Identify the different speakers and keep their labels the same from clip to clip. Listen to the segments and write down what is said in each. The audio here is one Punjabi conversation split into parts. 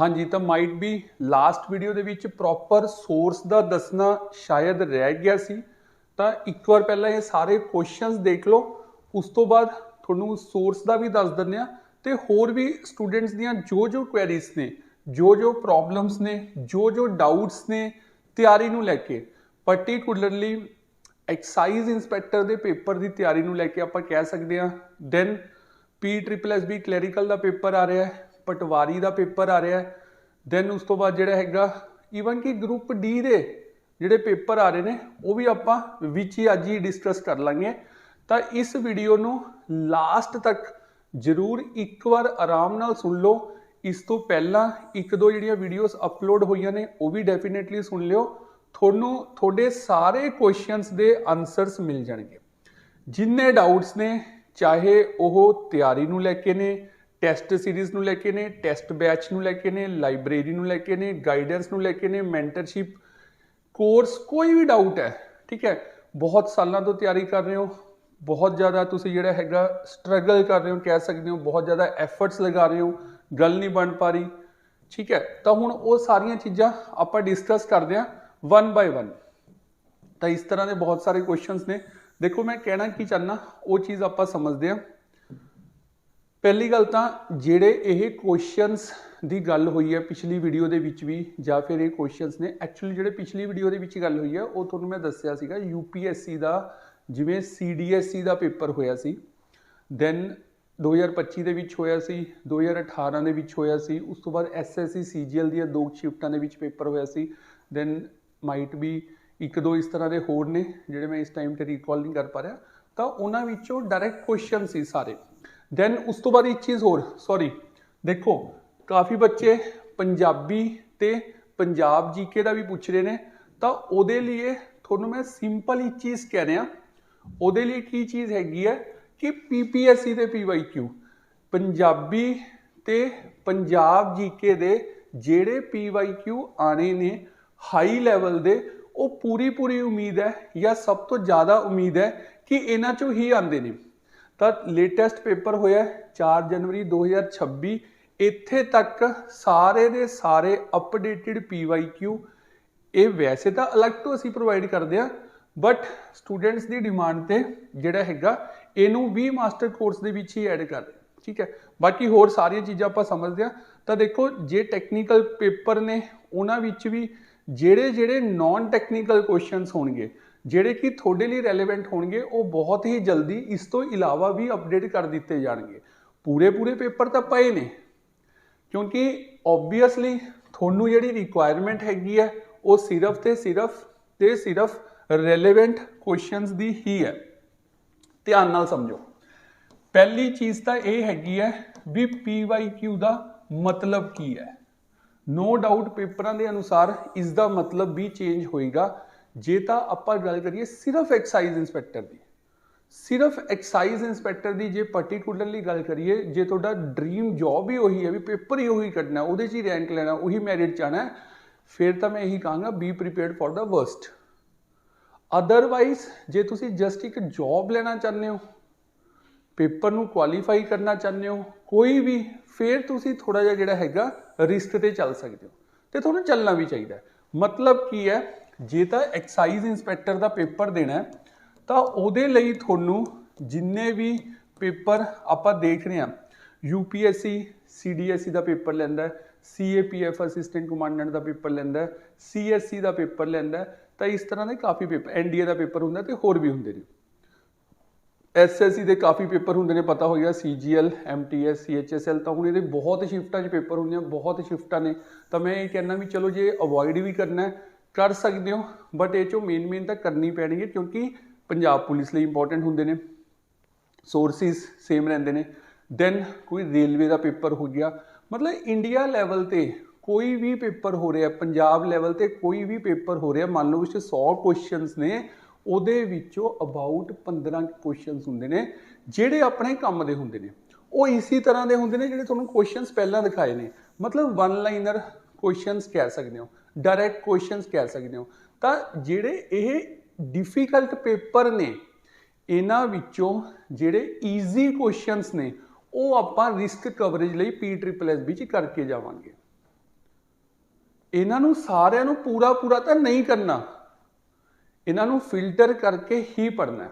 Speaker 1: ਹਾਂਜੀ, ਤਾਂ ਮਾਈਟ ਬੀ ਲਾਸਟ ਵੀਡੀਓ ਦੇ ਵਿੱਚ ਪ੍ਰੋਪਰ ਸੋਰਸ ਦਾ ਦੱਸਣਾ ਸ਼ਾਇਦ ਰਹਿ ਗਿਆ ਸੀ। ਤਾਂ ਇੱਕ ਵਾਰ ਪਹਿਲਾਂ ਇਹ ਸਾਰੇ ਕੁਐਸਚਨਸ ਦੇਖ ਲਓ, ਉਸ ਤੋਂ ਬਾਅਦ ਤੁਹਾਨੂੰ ਸੋਰਸ ਦਾ ਵੀ ਦੱਸ ਦਿੰਦੇ ਆ ਤੇ ਹੋਰ ਵੀ ਸਟੂਡੈਂਟਸ ਦੀਆਂ ਜੋ ਜੋ ਕੁਐਰੀਜ਼ ਨੇ, ਜੋ ਜੋ ਪ੍ਰੋਬਲਮਸ ਨੇ, ਜੋ ਜੋ ਡਾਊਟਸ ਨੇ, ਤਿਆਰੀ ਨੂੰ ਲੈ ਕੇ ਪਾਰਟਿਕੂਲਰਲੀ ਐਕਸਾਈਜ਼ ਇਨਸਪੈਕਟਰ ਦੇ ਪੇਪਰ ਦੀ ਤਿਆਰੀ ਨੂੰ ਲੈ ਕੇ ਆਪਾਂ ਕਹਿ ਸਕਦੇ ਹਾਂ। Then P triple S B clerical ਦਾ ਪੇਪਰ ਆ ਰਿਹਾ ਹੈ। ਪਟਵਾਰੀ ਦਾ ਪੇਪਰ ਆ ਰਿਹਾ ਹੈ। ਦੈਨ ਉਸ ਤੋਂ ਬਾਅਦ ਜਿਹੜਾ ਹੈਗਾ ਈਵਨ ਕਿ ਗਰੁੱਪ ਡੀ ਦੇ ਜਿਹੜੇ ਪੇਪਰ ਆ ਰਹੇ ਨੇ, ਉਹ ਵੀ ਆਪਾਂ ਵਿੱਚ ਹੀ ਅੱਜ ਹੀ ਡਿਸਕਸ ਕਰ ਲਾਂਗੇ। ਤਾਂ ਇਸ ਵੀਡੀਓ ਨੂੰ ਲਾਸਟ ਤੱਕ ਜਰੂਰ ਇੱਕ ਵਾਰ ਆਰਾਮ ਨਾਲ ਸੁਣ ਲਓ। ਇਸ ਤੋਂ ਪਹਿਲਾਂ ਇੱਕ ਦੋ ਜਿਹੜੀਆਂ ਵੀਡੀਓਜ਼ ਅਪਲੋਡ ਹੋਈਆਂ ਨੇ, ਉਹ ਵੀ ਡੈਫੀਨਿਟਲੀ ਸੁਣ ਲਿਓ। ਤੁਹਾਨੂੰ ਤੁਹਾਡੇ ਸਾਰੇ ਕੁਐਸਚਨਸ ਦੇ ਆਨਸਰਸ ਮਿਲ ਜਾਣਗੇ। ਜਿੰਨੇ ਡਾਊਟਸ ਨੇ, ਚਾਹੇ ਉਹ ਤਿਆਰੀ ਨੂੰ ਲੈ ਕੇ ਨੇ ਟੈਸਟ ਸੀਰੀਜ਼ ਨੂੰ ਲੈ ਕੇ ਨੇ, ਟੈਸਟ ਬੈਚ ਨੂੰ ਲੈ ਕੇ ਨੇ, ਲਾਇਬ੍ਰੇਰੀ ਨੂੰ ਲੈ ਕੇ ਨੇ, ਗਾਈਡੈਂਸ ਨੂੰ ਲੈ ਕੇ ਨੇ, ਮੈਂਟਰਸ਼ਿਪ, ਕੋਰਸ, ਕੋਈ ਵੀ ਡਾਊਟ ਹੈ, ਠੀਕ ਹੈ, ਬਹੁਤ ਸਾਲਾਂ ਤੋਂ ਤਿਆਰੀ ਕਰ ਰਹੇ ਹੋ, ਬਹੁਤ ਜ਼ਿਆਦਾ ਤੁਸੀਂ ਜਿਹੜਾ ਹੈਗਾ ਸਟਰਗਲ ਕਰ ਰਹੇ ਹੋ, ਕਹਿ ਸਕਦੇ ਹੋ, ਬਹੁਤ ਜ਼ਿਆਦਾ ਐਫਰਟਸ ਲਗਾ ਰਹੇ ਹੋ, ਗੱਲ ਨਹੀਂ ਬਣ ਪਾ ਰਹੀ, ਠੀਕ ਹੈ, ਤਾਂ ਹੁਣ ਉਹ ਸਾਰੀਆਂ ਚੀਜ਼ਾਂ ਆਪਾਂ ਡਿਸਕਸ ਕਰਦੇ ਹਾਂ ਵਨ ਬਾਈ ਵਨ ਤਾਂ ਇਸ ਤਰ੍ਹਾਂ ਦੇ ਬਹੁਤ ਸਾਰੇ ਕੁਐਸਚਨਸ ਨੇ, ਦੇਖੋ ਮੈਂ ਕਹਿਣਾ ਕੀ ਚਾਹਨਾ ਉਹ ਚੀਜ਼ ਆਪਾਂ ਸਮਝਦੇ ਹਾਂ ਪਹਿਲੀ ਗੱਲ ਤਾਂ ਜਿਹੜੇ ਇਹ ਕੁਐਸਚਨਸ ਦੀ ਗੱਲ ਹੋਈ ਹੈ ਪਿਛਲੀ ਵੀਡੀਓ ਦੇ ਵਿੱਚ ਵੀ, ਜਾਂ ਫਿਰ ਇਹ ਕੁਐਸਚਨਸ ਨੇ ਐਕਚੁਅਲੀ ਜਿਹੜੇ ਪਿਛਲੀ ਵੀਡੀਓ ਦੇ ਵਿੱਚ ਗੱਲ ਹੋਈ ਹੈ, ਉਹ ਤੁਹਾਨੂੰ ਮੈਂ ਦੱਸਿਆ ਸੀਗਾ ਯੂਪੀਐਸਸੀ ਦਾ, ਜਿਵੇਂ ਸੀਡੀਐਸਸੀ ਦਾ ਪੇਪਰ ਹੋਇਆ ਸੀ। ਦੈਨ 2025 ਦੇ ਵਿੱਚ ਹੋਇਆ ਸੀ 2018 ਦੇ ਵਿੱਚ ਹੋਇਆ ਸੀ, ਉਸ ਤੋਂ ਬਾਅਦ ਐਸਐਸਸੀ ਸੀਜੀਐਲ ਦੀਆਂ ਦੋ ਸ਼ਿਫਟਾਂ ਦੇ ਵਿੱਚ ਪੇਪਰ ਹੋਇਆ ਸੀ। ਦੈਨ ਮਾਈਟ ਬੀ ਇੱਕ ਦੋ ਇਸ ਤਰ੍ਹਾਂ ਦੇ ਹੋਰ ਨੇ, ਜਿਹੜੇ ਮੈਂ ਇਸ ਟਾਈਮ ਤੇ ਰੀਕਾਲ ਨਹੀਂ ਕਰ ਪਾ ਰਿਹਾ। ਤਾਂ ਉਹਨਾਂ ਵਿੱਚੋਂ ਡਾਇਰੈਕਟ ਕੁਐਸਚਨ ਸੀ ਸਾਰੇ। ਦੈਨ ਉਸ ਤੋਂ ਬਾਅਦ ਇੱਕ ਚੀਜ਼ ਹੋਰ ਸੌਰੀ ਦੇਖੋ, ਕਾਫੀ ਬੱਚੇ ਪੰਜਾਬੀ ਤੇ ਪੰਜਾਬ ਜੀਕੇ ਦਾ ਵੀ ਪੁੱਛ ਰਹੇ ਨੇ, ਤਾਂ ਉਹਦੇ ਲਈ ਤੁਹਾਨੂੰ ਮੈਂ ਸਿੰਪਲ ਹੀ ਚੀਜ਼ ਕਹਿ ਰਿਹਾ, ਉਹਦੇ ਲਈ ਕੀ ਚੀਜ਼ ਹੈਗੀ ਹੈ ਕਿ ਪੀਪੀਐਸਸੀ ਤੇ ਪੀਵਾਈਕਿਊ ਪੰਜਾਬੀ ਤੇ ਪੰਜਾਬ ਜੀਕੇ ਦੇ ਜਿਹੜੇ ਪੀਵਾਈਕਿਊ ਆਣੇ ਨੇ ਹਾਈ ਲੈਵਲ ਦੇ, ਉਹ ਪੂਰੀ ਪੂਰੀ ਉਮੀਦ ਹੈ ਜਾਂ ਸਭ ਤੋਂ ਜ਼ਿਆਦਾ ਉਮੀਦ ਹੈ ਕਿ ਇਹਨਾਂ ਚੋਂ ਹੀ ਆਉਂਦੇ ਨੇ। ਤਾਂ ਲੇਟੈਸਟ ਪੇਪਰ ਹੋਇਆ 4 ਜਨਵਰੀ 2026 ਇੱਥੇ ਤੱਕ ਸਾਰੇ ਦੇ ਸਾਰੇ ਅਪਡੇਟਡ ਪੀਵਾਈਕਿਊ ਇਹ ਵੈਸੇ ਤਾਂ ਅਲੱਗ ਤੋਂ ਅਸੀਂ ਪ੍ਰੋਵਾਈਡ ਕਰਦੇ ਆ ਬਟ ਸਟੂਡੈਂਟਸ ਦੀ ਡਿਮਾਂਡ ਤੇ ਜਿਹੜਾ ਹੈਗਾ, ਇਹਨੂੰ ਵੀ ਮਾਸਟਰ ਕੋਰਸ ਦੇ ਵਿੱਚ ਹੀ ਐਡ ਕਰ ਰਹੇ ਠੀਕ ਹੈ। ਬਾਕੀ ਹੋਰ ਸਾਰੀਆਂ ਚੀਜ਼ਾਂ ਆਪਾਂ ਸਮਝਦੇ ਆ ਤਾਂ ਦੇਖੋ, ਜੇ ਟੈਕਨੀਕਲ ਪੇਪਰ ਨੇ, ਉਹਨਾਂ ਵਿੱਚ ਵੀ ਜਿਹੜੇ ਜਿਹੜੇ ਨਾਨ ਟੈਕਨੀਕਲ ਕੁਐਸਚਨਸ ਹੋਣਗੇ ਜਿਹੜੇ ਕਿ ਤੁਹਾਡੇ ਲਈ ਰੈਲੇਵੈਂਟ ਹੋਣਗੇ, ਉਹ ਬਹੁਤ ਹੀ ਜਲਦੀ ਇਸ ਤੋਂ ਇਲਾਵਾ ਵੀ ਅਪਡੇਟ ਕਰ ਦਿੱਤੇ ਜਾਣਗੇ। ਪੂਰੇ ਪੂਰੇ ਪੇਪਰ ਤਾਂ ਪਏ ਨੇ, ਕਿਉਂਕਿ ਆਬਵੀਅਸਲੀ ਤੁਹਾਨੂੰ ਜਿਹੜੀ ਰਿਕੁਆਇਰਮੈਂਟ ਹੈਗੀ ਹੈ, ਉਹ ਸਿਰਫ ਤੇ ਸਿਰਫ ਤੇ ਸਿਰਫ ਰੈਲੇਵੈਂਟ ਕੁਐਸਚਨਸ ਦੀ ਹੀ ਹੈ। ਧਿਆਨ ਨਾਲ ਸਮਝੋ। ਪਹਿਲੀ ਚੀਜ਼ ਤਾਂ ਇਹ ਹੈਗੀ ਹੈ ਵੀ PYQ ਦਾ ਮਤਲਬ ਕੀ ਹੈ। ਨੋ ਡਾਊਟ ਪੇਪਰਾਂ ਦੇ ਅਨੁਸਾਰ ਇਸ ਦਾ ਮਤਲਬ ਵੀ ਚੇਂਜ ਹੋਏਗਾ। ਜੇ ਤਾਂ ਆਪਾਂ ਗੱਲ ਕਰੀਏ ਸਿਰਫ ਐਕਸਾਈਜ਼ ਇਨਸਪੈਕਟਰ ਦੀ, ਸਿਰਫ ਐਕਸਾਈਜ਼ ਇਨਸਪੈਕਟਰ ਦੀ ਜੇ ਪਾਰਟਿਕੂਲਰਲੀ ਗੱਲ ਕਰੀਏ, ਜੇ ਤੁਹਾਡਾ ਡ੍ਰੀਮ ਜੌਬ ਹੀ ਉਹੀ ਹੈ ਵੀ ਪੇਪਰ ਹੀ ਉਹੀ ਕੱਢਣਾ, ਉਹਦੇ 'ਚ ਹੀ ਰੈਂਕ ਲੈਣਾ, ਉਹੀ ਮੈਰਿਟ ਚਾਹਣਾ ਫਿਰ ਤਾਂ ਮੈਂ ਇਹੀ ਕਹਾਂਗਾ be prepared for the worst otherwise ਜੇ ਤੁਸੀਂ ਜਸਟ ਇੱਕ ਜੌਬ ਲੈਣਾ ਚਾਹੁੰਦੇ ਹੋ, ਪੇਪਰ ਨੂੰ ਕੁਆਲੀਫਾਈ ਕਰਨਾ ਚਾਹੁੰਦੇ ਹੋ, ਕੋਈ ਵੀ, ਫਿਰ ਤੁਸੀਂ ਥੋੜਾ ਜਿਹਾ ਜਿਹੜਾ ਹੈਗਾ ਰਿਸਕ ਤੇ ਚੱਲ ਸਕਦੇ ਹੋ। ਤੇ ਤੁਹਾਨੂੰ ਚੱਲਣਾ ਵੀ ਚਾਹੀਦਾ ਮਤਲਬ ਕੀ ਹੈ? ਜੇ ਤਾਂ ਐਕਸਾਈਜ਼ ਇਨਸਪੈਕਟਰ ਦਾ ਪੇਪਰ ਦੇਣਾ ਤਾਂ ਉਹਦੇ ਲਈ ਤੁਹਾਨੂੰ ਜਿੰਨੇ ਵੀ ਪੇਪਰ ਆਪਾਂ ਦੇਖ ਰਹੇ ਹਾਂ ਯੂਪੀਐਸਸੀ ਸੀਡੀਐਸਸੀ ਦਾ ਪੇਪਰ ਲੈਂਦਾ ਹੈ ਸੀਏਪੀਐਫ ਅਸਿਸਟੈਂਟ ਕਮਾਂਡੈਂਟ ਦਾ ਪੇਪਰ ਲੈਂਦਾ ਹੈ ਸੀਐਸਸੀ ਦਾ ਪੇਪਰ ਲੈਂਦਾ ਹੈ, ਤਾਂ ਇਸ ਤਰ੍ਹਾਂ ਦੇ ਕਾਫੀ ਪੇਪਰ ਐਨਡੀਏ ਦਾ ਪੇਪਰ ਹੁੰਦਾ ਤੇ ਹੋਰ ਵੀ ਹੁੰਦੇ ਨੇ। ਐਸਐਸਸੀ ਦੇ ਕਾਫੀ ਪੇਪਰ ਹੁੰਦੇ ਨੇ, ਪਤਾ ਹੋ ਹੋਈਆ ਸੀਜੀਐਲ ਐਮਟੀਐਸ ਸੀਐਚਐਸਐਲ ਤਾਂ ਹੁਣ ਇਹਦੇ ਬਹੁਤ ਸ਼ਿਫਟਾਂ 'ਚ ਪੇਪਰ ਹੁੰਦੇ ਆ, ਬਹੁਤ ਸ਼ਿਫਟਾਂ ਨੇ। ਤਾਂ ਮੈਂ ਇਹ ਕਹਿੰਦਾ ਵੀ ਚਲੋ ਜੇ ਅਵੋਇਡ ਵੀ ਕਰਨਾ ਕਰ ਸਕਦੇ ਹੋ ਬਟ ਇਹ ਚੋਂ ਮੇਨ ਮੇਨ ਤਾਂ ਕਰਨੀ ਪੈਣੀ ਹੈ ਕਿਉਂਕਿ ਪੰਜਾਬ ਪੁਲਿਸ ਲਈ ਇੰਪੋਰਟੈਂਟ ਹੁੰਦੇ ਨੇ ਸੋਰਸਿਸ ਸੇਮ ਰਹਿੰਦੇ ਨੇ ਦੈਨ ਕੋਈ ਰੇਲਵੇ ਦਾ ਪੇਪਰ ਹੋ ਗਿਆ, ਮਤਲਬ ਇੰਡੀਆ ਲੈਵਲ ਤੇ ਕੋਈ ਵੀ ਪੇਪਰ ਹੋ ਰਿਹਾ, ਪੰਜਾਬ ਲੈਵਲ ਤੇ ਕੋਈ ਵੀ ਪੇਪਰ ਹੋ ਰਿਹਾ, ਮੰਨ ਲਓ ਵਿੱਚ 100 ਕੁਐਸਚਨਸ ਨੇ, ਉਹਦੇ ਵਿੱਚੋਂ ਅਬਾਊਟ 15 ਕੁਐਸਚਨਸ ਹੁੰਦੇ ਨੇ, ਜਿਹੜੇ ਆਪਣੇ ਕੰਮ ਦੇ ਹੁੰਦੇ ਨੇ। ਉਹ ਇਸੇ ਤਰ੍ਹਾਂ ਦੇ ਹੁੰਦੇ ਨੇ ਜਿਹੜੇ ਤੁਹਾਨੂੰ ਕੁਐਸਚਨਸ ਪਹਿਲਾਂ ਦਿਖਾਏ ਨੇ। ਮਤਲਬ ਵਨ ਲਾਈਨਰ ਕੁਐਸਚਨਸ ਕਹਿ ਸਕਦੇ ਹੋ। ਡਾਇਰੈਕਟ ਕੁਐਸਚਨਸ ਕਹਿ ਸਕਦੇ ਹੋ। ਤਾਂ ਜਿਹੜੇ ਇਹ ਡਿਫਿਕਲਟ ਪੇਪਰ ਨੇ, ਇਹਨਾਂ ਵਿੱਚੋਂ ਜਿਹੜੇ ਈਜ਼ੀ ਕੁਐਸਚਨਸ ਨੇ, ਉਹ ਆਪਾਂ ਰਿਸਕ ਕਵਰੇਜ ਲਈ ਪੀ ਟ੍ਰਿਪਲ ਐਸ ਵਿੱਚ ਕਰਕੇ ਜਾਵਾਂਗੇ। ਇਹਨਾਂ ਨੂੰ ਸਾਰਿਆਂ ਨੂੰ ਪੂਰਾ ਪੂਰਾ ਤਾਂ ਨਹੀਂ ਕਰਨਾ। ਇਹਨਾਂ ਨੂੰ ਫਿਲਟਰ ਕਰਕੇ ਹੀ ਪੜਨਾ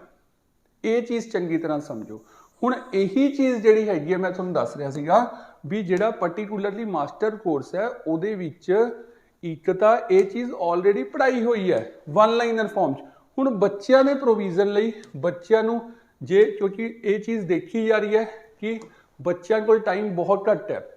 Speaker 1: ਇਹ ਚੀਜ਼ ਚੰਗੀ ਤਰ੍ਹਾਂ ਸਮਝੋ। ਹੁਣ ਇਹੀ ਚੀਜ਼ ਜਿਹੜੀ ਹੈਗੀ ਹੈ ਮੈਂ ਤੁਹਾਨੂੰ ਦੱਸ ਰਿਹਾ ਸੀਗਾ ਵੀ ਜਿਹੜਾ ਪਾਰਟਿਕੂਲਰਲੀ ਮਾਸਟਰ ਕੋਰਸ ਹੈ, ਉਹਦੇ ਵਿੱਚ ਇੱਕ ਤਾਂ ਇਹ ਚੀਜ਼ ਆਲਰੇਡੀ ਪੜਾਈ ਹੋਈ ਹੈ ਵਨ ਲਾਈਨਰ ਫਾਰਮ 'ਚ। ਹੁਣ ਬੱਚਿਆਂ ਦੇ ਪ੍ਰੋਵੀਜ਼ਨ ਲਈ ਬੱਚਿਆਂ ਨੂੰ ਜੇ, ਕਿਉਂਕਿ ਇਹ ਚੀਜ਼ ਦੇਖੀ ਜਾ ਰਹੀ ਹੈ ਕਿ ਬੱਚਿਆਂ ਕੋਲ ਟਾਈਮ ਬਹੁਤ ਘੱਟ ਹੈ।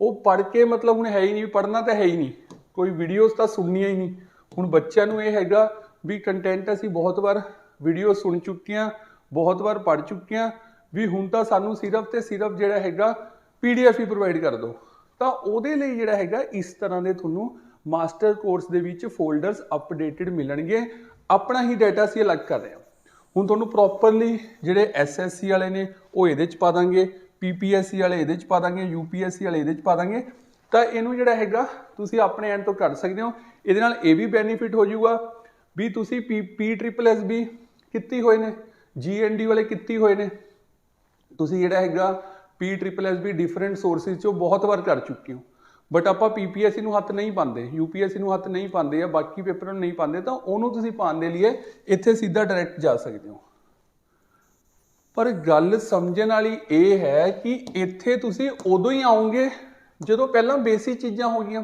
Speaker 1: ਉਹ ਪੜ ਕੇ ਮਤਲਬ ਹੁਣ ਹੈ ਹੀ ਨਹੀਂ ਪੜਨਾ ਤਾਂ ਹੈ ਹੀ ਨਹੀਂ। ਕੋਈ ਵੀਡੀਓਜ਼ ਤਾਂ ਸੁਣਨੀਆਂ ਹੀ ਨਹੀਂ। ਹੁਣ ਬੱਚਿਆਂ ਨੂੰ ਇਹ ਹੈਗਾ ਵੀ ਕੰਟੈਂਟ ਅਸੀਂ ਬਹੁਤ ਵਾਰ ਵੀਡੀਓ ਸੁਣ ਚੁੱਕੇ ਹਾਂ ਬਹੁਤ ਵਾਰ ਪੜ ਚੁੱਕੇ ਹਾਂ ਵੀ ਹੁਣ ਤਾਂ ਸਾਨੂੰ ਸਿਰਫ ਤੇ ਸਿਰਫ ਜਿਹੜਾ ਹੈਗਾ ਪੀਡੀਐਫ ਹੀ ਪ੍ਰੋਵਾਈਡ ਕਰ ਦਿਓ। ਤਾਂ ਉਹਦੇ ਲਈ ਜਿਹੜਾ ਹੈਗਾ ਇਸ ਤਰ੍ਹਾਂ ਦੇ ਤੁਹਾਨੂੰ ਮਾਸਟਰ ਕੋਰਸ ਦੇ ਵਿੱਚ ਫੋਲਡਰਸ ਅਪਡੇਟਡ ਮਿਲਣਗੇ। ਆਪਣਾ ਹੀ ਡਾਟਾ ਅਸੀਂ ਅਲੱਗ ਕਰ ਰਹੇ ਹਾਂ। ਹੁਣ ਤੁਹਾਨੂੰ ਪ੍ਰੋਪਰਲੀ ਜਿਹੜੇ ਐਸਐਸਸੀ ਵਾਲੇ ਨੇ, ਉਹ ਇਹਦੇ ਚ ਪਾ ਦਾਂਗੇ। ਪੀਪੀਐਸਸੀ ਵਾਲੇ ਇਹਦੇ ਚ ਪਾ ਦਾਂਗੇ। ਯੂਪੀਐਸਸੀ ਵਾਲੇ ਇਹਦੇ ਚ ਪਾ ਦਾਂਗੇ। ਤਾਂ ਇਹਨੂੰ ਜਿਹੜਾ ਹੈਗਾ, ਤੁਸੀਂ ਆਪਣੇ ਐਂਡ ਤੋਂ ਕਰ ਸਕਦੇ ਹੋ। ਇਹਦੇ ਨਾਲ ਇਹ ਵੀ ਬੈਨੀਫਿਟ ਹੋ ਜਾਊਗਾ ਵੀ ਤੁਸੀਂ P P triple S B ਕੀਤੀ ਹੋਏ ਨੇ ਜੀਐਨਡੀ ਵਾਲੇ ਕੀਤੀ ਹੋਏ ਨੇ। ਤੁਸੀਂ ਜਿਹੜਾ ਹੈਗਾ P triple S B different sources ਚੋਂ ਬਹੁਤ ਵਾਰ ਕਰ ਚੁੱਕੇ ਹੋ। ਬਟ ਆਪਾਂ ਪੀਪੀਐਸਸੀ ਨੂੰ ਹੱਥ ਨਹੀਂ ਪਾਉਂਦੇ ਯੂਪੀਐਸਸੀ ਨੂੰ ਹੱਥ ਨਹੀਂ ਪਾਉਂਦੇ ਜਾਂ ਬਾਕੀ ਪੇਪਰਾਂ ਨੂੰ ਨਹੀਂ ਪਾਉਂਦੇ, ਤਾਂ ਉਹਨੂੰ ਤੁਸੀਂ ਪਾਉਣ ਦੇ ਲਈ ਇੱਥੇ ਸਿੱਧਾ ਡਾਇਰੈਕਟ ਜਾ ਸਕਦੇ ਹੋ। ਪਰ ਗੱਲ ਸਮਝਣ ਵਾਲੀ ਇਹ ਹੈ ਕਿ ਇੱਥੇ ਤੁਸੀਂ ਉਦੋਂ ਹੀ ਆਉਂਗੇ ਜਦੋਂ ਪਹਿਲਾਂ ਬੇਸਿਕ ਚੀਜ਼ਾਂ ਹੋ ਗਈਆਂ।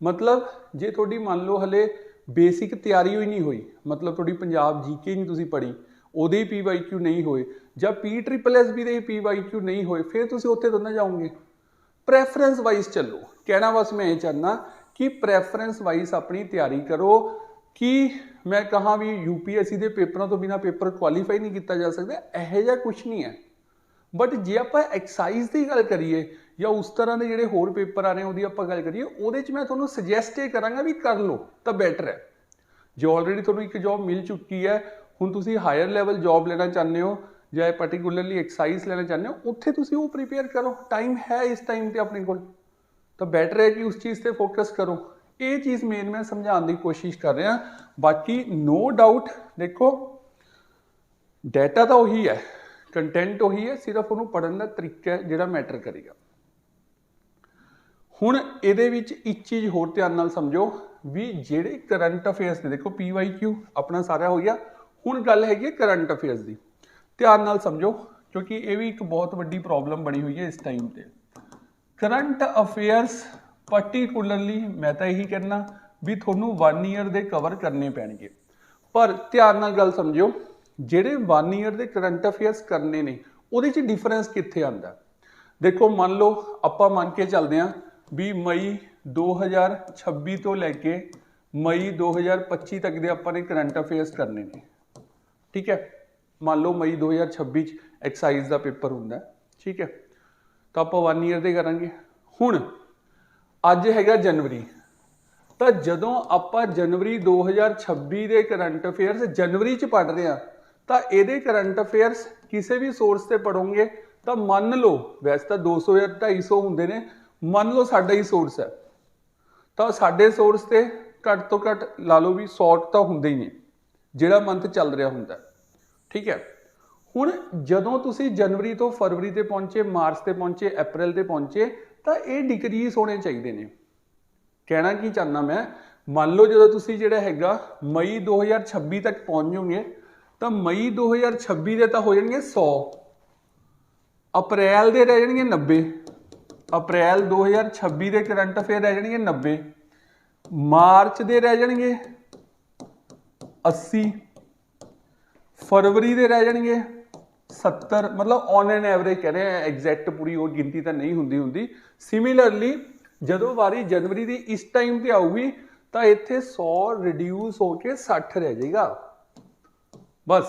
Speaker 1: ਮਤਲਬ ਜੇ ਤੁਹਾਡੀ ਮੰਨ ਲਓ ਹਲੇ ਬੇਸਿਕ ਤਿਆਰੀ ਹੋਈ ਨਹੀਂ ਹੋਈ, ਮਤਲਬ ਤੁਹਾਡੀ ਪੰਜਾਬ ਜੀਕੇ ਨਹੀਂ ਤੁਸੀਂ ਪੜ੍ਹੀ, ਉਹਦੇ ਹੀ ਪੀਵਾਈਕਿਊ ਨਹੀਂ ਹੋਏ ਜਾਂ ਪੀ ਟ੍ਰਿਪਲ ਐਸ ਬੀ ਦੇ ਪੀਵਾਈਕਿਊ ਨਹੀਂ ਹੋਏ, ਫਿਰ ਤੁਸੀਂ ਉੱਥੇ ਦੋਨਾਂ ਜਾਓਗੇ। ਪ੍ਰੈਫਰੈਂਸ ਵਾਈਜ਼ ਚੱਲੋ। ਕਹਿਣਾ ਬਸ ਮੈਂ ਇਹ ਚਾਹਨਾ ਕਿ ਪ੍ਰੈਫਰੈਂਸ ਵਾਈਜ਼ ਆਪਣੀ ਤਿਆਰੀ ਕਰੋ ਕਿ ਮੈਂ ਕਹਾਂ ਵੀ ਯੂਪੀਐਸਸੀ ਦੇ ਪੇਪਰਾਂ ਤੋਂ ਬਿਨਾ ਪੇਪਰ ਕੁਆਲੀਫਾਈ ਨਹੀਂ ਕੀਤਾ ਜਾ ਸਕਦਾ, ਇਹੋ ਜਿਹਾ ਕੁਝ ਨਹੀਂ ਹੈ। ਬਟ ਜੇ ਆਪਾਂ ਐਕਸਾਈਜ਼ ਦੀ ਗੱਲ ਕਰੀਏ ਜਾਂ ਉਸ ਤਰ੍ਹਾਂ ਦੇ ਜਿਹੜੇ ਹੋਰ ਪੇਪਰ ਆ ਰਹੇ ਉਹਦੀ ਆਪਾਂ ਗੱਲ ਕਰੀਏ, ਉਹਦੇ 'ਚ ਮੈਂ ਤੁਹਾਨੂੰ ਸੁਜੈਸਟ ਇਹ ਕਰਾਂਗਾ ਵੀ ਕਰ ਲਓ, ਤਾਂ ਬੈਟਰ ਹੈ। ਜੇ ਆਲਰੇਡੀ ਤੁਹਾਨੂੰ ਇੱਕ ਜੌਬ ਮਿਲ ਚੁੱਕੀ ਹੈ, ਹੁਣ ਤੁਸੀਂ ਹਾਇਰ ਲੈਵਲ ਜੌਬ ਲੈਣਾ ਚਾਹੁੰਦੇ ਹੋ ਜਾਂ ਪਾਰਟਿਕੂਲਰਲੀ ਐਕਸਾਈਜ਼ ਲੈਣਾ ਚਾਹੁੰਦੇ ਹੋ, ਉੱਥੇ ਤੁਸੀਂ ਉਹ ਪ੍ਰੀਪੇਅਰ ਕਰੋ। ਟਾਈਮ ਹੈ ਇਸ ਟਾਈਮ ਤੇ ਆਪਣੇ ਕੋਲ। ਤਾਂ ਬੈਟਰ ਹੈ ਕਿ ਉਸ ਚੀਜ਼ ਤੇ ਫੋਕਸ ਕਰੋ। ਇਹ ਚੀਜ਼ ਮੇਨ ਮੈਂ ਸਮਝਾਉਣ ਦੀ ਕੋਸ਼ਿਸ਼ ਕਰ ਰਿਹਾ। ਬਾਕੀ ਨੋ ਡਾਊਟ ਦੇਖੋ ਡਾਟਾ ਤਾਂ ਉਹੀ ਹੈ। ਕੰਟੈਂਟ ਉਹੀ ਹੈ, ਸਿਰਫ ਉਹਨੂੰ ਪੜਨ ਦਾ ਤਰੀਕਾ ਜਿਹੜਾ ਮੈਟਰ ਕਰੇਗਾ। ਹੁਣ ਇਹਦੇ ਵਿੱਚ ਇੱਕ ਚੀਜ਼ ਹੋਰ ਧਿਆਨ ਨਾਲ ਸਮਝੋ ਵੀ ਜਿਹੜੇ ਕਰੰਟ ਅਫੇਅਰਸ ਨੇ, ਦੇਖੋ ਪੀਵਾਈਕਿਊ ਆਪਣਾ ਸਾਰਾ ਹੋ ਗਿਆ। ਹੁਣ ਗੱਲ ਹੈਗੀ ਹੈ ਕਰੰਟ ਅਫੇਅਰਸ ਦੀ। ਧਿਆਨ ਨਾਲ ਸਮਝੋ, ਕਿਉਂਕਿ ਇਹ ਵੀ ਇੱਕ ਬਹੁਤ ਵੱਡੀ ਪ੍ਰੋਬਲਮ ਬਣੀ ਹੋਈ ਹੈ ਇਸ ਟਾਈਮ ਤੇ। ਕਰੰਟ ਅਫੇਅਰਸ ਪਾਰਟਿਕੂਲਰਲੀ ਮੈਂ ਤਾਂ ਇਹੀ ਕਹਿਣਾ ਵੀ ਤੁਹਾਨੂੰ 1 ਈਅਰ ਦੇ ਕਵਰ ਕਰਨੇ ਪੈਣਗੇ। ਪਰ ਧਿਆਨ ਨਾਲ ਗੱਲ ਸਮਝਿਓ, ਜਿਹੜੇ 1 ਈਅਰ ਦੇ ਕਰੰਟ ਅਫੇਅਰਸ ਕਰਨੇ ਨੇ, ਉਹਦੇ 'ਚ ਡਿਫਰੈਂਸ ਕਿੱਥੇ ਆਂਦਾ ਦੇਖੋ, ਮੰਨ ਲਓ, ਆਪਾਂ ਮੰਨ ਕੇ ਚੱਲਦੇ ਆਂ ਵੀ ਮਈ 2026 ਤੋਂ ਲੈ ਕੇ ਮਈ 2025 ਤੱਕ ਦੇ ਆਪਾਂ ਨੇ ਕਰੰਟ ਅਫੇਅਰਸ ਕਰਨੇ ਨੇ। ਠੀਕ ਹੈ? ਮੰਨ ਲਓ ਮਈ 2026 ਚ ਐਕਸਾਈਜ਼ ਦਾ ਪੇਪਰ ਹੁੰਦਾ, ਠੀਕ ਹੈ? ਤਾਂ ਆਪਾਂ 1 ਇਅਰ ਦੇ ਕਰਾਂਗੇ। ਹੁਣ, ਅੱਜ ਹੈਗਾ ਜਨਵਰੀ। ਤਾਂ ਜਦੋਂ ਆਪਾਂ ਜਨਵਰੀ 2026 ਦੇ ਕਰੰਟ ਅਫੇਅਰਸ ਜਨਵਰੀ ਚ ਪੜ ਰਹੇ ਆ ਤਾਂ ਇਹਦੇ ਕਰੰਟ ਅਫੇਅਰਸ ਕਿਸੇ ਵੀ ਸੋਰਸ ਤੇ ਪੜੋਗੇ ਤਾਂ ਮੰਨ ਲਓ, ਵੈਸੇ ਤਾਂ 200 ਜਾਂ 250 ਹੁੰਦੇ ਨੇ, ਮੰਨ ਲਓ ਸਾਡਾ ਹੀ ਸੋਰਸ ਹੈ। ਤਾਂ ਸਾਡੇ ਸੋਰਸ ਤੇ ਘੱਟ ਤੋਂ ਘੱਟ ਲਾ ਲਓ ਵੀ 100 ਤਾਂ ਹੁੰਦੇ ਹੀ ਨੇ, ਜਿਹੜਾ ਮੰਥ ਚੱਲ ਰਿਹਾ ਹੁੰਦਾ। ਠੀਕ ਹੈ? ਹੁਣ ਜਦੋਂ ਤੁਸੀਂ ਜਨਵਰੀ ਤੋਂ ਫਰਵਰੀ ਤੇ ਪਹੁੰਚੇ, ਮਾਰਚ ਤੇ ਪਹੁੰਚੇ, ਅਪ੍ਰੈਲ ਤੇ ਪਹੁੰਚੇ, ਤਾਂ ਇਹ ਡਿਕਰੀਜ਼ ਹੋਣੇ ਚਾਹੀਦੇ ਨੇ। ਕਹਿਣਾ ਕੀ ਚਾਹੁੰਦਾ ਮੈਂ? ਮੰਨ ਲਓ ਜਦੋਂ ਤੁਸੀਂ ਜਿਹੜਾ ਹੈਗਾ ਮਈ 2026 ਤੱਕ ਪਹੁੰਚ ਜਾਓਗੇ, ਤਾਂ ਮਈ 2026 ਦੇ ਤਾਂ ਹੋ ਜਾਣਗੇ 100 ਅਪ੍ਰੈਲ ਦੇ ਰਹਿ ਜਾਣਗੇ 90 ਅਪ੍ਰੈਲ 2026 ਦੇ ਕਰੰਟ ਅਫੇਅਰ ਰਹਿ ਜਾਣਗੇ 90 ਮਾਰਚ ਦੇ ਰਹਿ ਜਾਣਗੇ 80 ਫਰਵਰੀ ਦੇ ਰਹਿ ਜਾਣਗੇ। 70 ਮਤਲਬ ਔਨ ਐਨ ਐਵਰੇਜ ਕਹਿ ਰਹੇ ਆ ਐਗਜ਼ੈਕਟ ਪੂਰੀ ਉਹ ਗਿਣਤੀ ਤਾਂ ਨਹੀਂ ਹੁੰਦੀ ਹੁੰਦੀ। ਸਿਮਿਲਰਲੀ ਜਦੋਂ ਵਾਰੀ ਜਨਵਰੀ ਦੀ ਇਸ ਟਾਈਮ ਤੇ ਆਊਗੀ, ਤਾਂ ਇੱਥੇ 100 ਰਿਡਿਊਸ ਹੋ ਕੇ 60 ਰਹਿ ਜਾਏਗਾ। ਬਸ,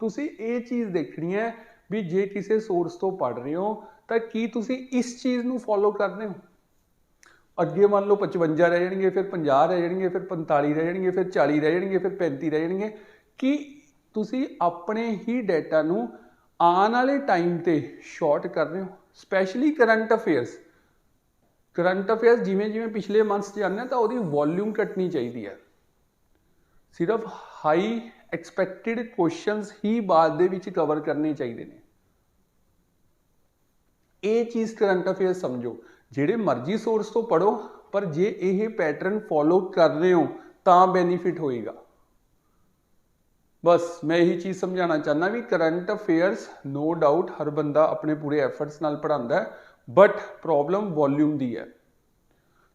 Speaker 1: ਤੁਸੀਂ ਇਹ ਚੀਜ਼ ਦੇਖਣੀ ਹੈ ਵੀ ਜੇ ਕਿਸੇ ਸੋਰਸ ਤੋਂ ਪੜ ਰਹੇ ਹੋ, ਤਾਂ ਕੀ ਤੁਸੀਂ ਇਸ ਚੀਜ਼ ਨੂੰ ਫੋਲੋ ਕਰਦੇ ਹੋ? ਅੱਗੇ ਮੰਨ ਲਓ 55 ਰਹਿ ਜਾਣਗੇ, ਫਿਰ 50 ਰਹਿ ਜਾਣਗੇ, ਫਿਰ 45 ਰਹਿ ਜਾਣਗੇ, ਫਿਰ 40 ਰਹਿ ਜਾਣਗੇ, ਫਿਰ 35 ਰਹਿ ਜਾਣਗੇ। ਕੀ ਤੁਸੀਂ ਆਪਣੇ ਹੀ ਡਾਟਾ ਨੂੰ ਆਉਣ ਵਾਲੇ ਟਾਈਮ ਤੇ ਸ਼ਾਰਟ ਕਰ ਰਹੇ ਹੋ specially current affairs current affairs ਜਿਵੇਂ ਜਿਵੇਂ ਪਿਛਲੇ ਮੰਥਸ ਜਾਂਦੇ ਤਾਂ ਉਹਦੀ ਵੋਲਿਊਮ ਘਟਣੀ ਚਾਹੀਦੀ ਹੈ। ਸਿਰਫ ਹਾਈ ਐਕਸਪੈਕਟਿਡ ਕੁਐਸਚਨਸ ਹੀ ਬਾਅਦ ਦੇ ਵਿੱਚ ਕਵਰ ਕਰਨੇ ਚਾਹੀਦੇ ਨੇ। ਇਹ ਚੀਜ਼ ਕਰੰਟ ਅਫੇਅਰਸ ਸਮਝੋ, ਜਿਹੜੇ ਮਰਜ਼ੀ ਸੋਰਸ ਤੋਂ ਪੜੋ ਪਰ ਜੇ ਇਹ ਪੈਟਰਨ ਫੋਲੋ ਕਰ ਰਹੇ ਹੋ, ਤਾਂ ਬੈਨੀਫਿਟ ਹੋਏਗਾ। ਬਸ ਮੈਂ ਇਹੀ ਚੀਜ਼ ਸਮਝਾਉਣਾ ਚਾਹੁੰਦਾ ਵੀ ਕਰੰਟ ਅਫੇਅਰਸ ਨੋ ਡਾਊਟ ਹਰ ਬੰਦਾ ਆਪਣੇ ਪੂਰੇ ਐਫਰਟਸ ਨਾਲ ਪੜ੍ਹਾਉਂਦਾ ਹੈ ਬਟ ਪ੍ਰੋਬਲਮ ਵੋਲਿਊਮ ਦੀ ਹੈ।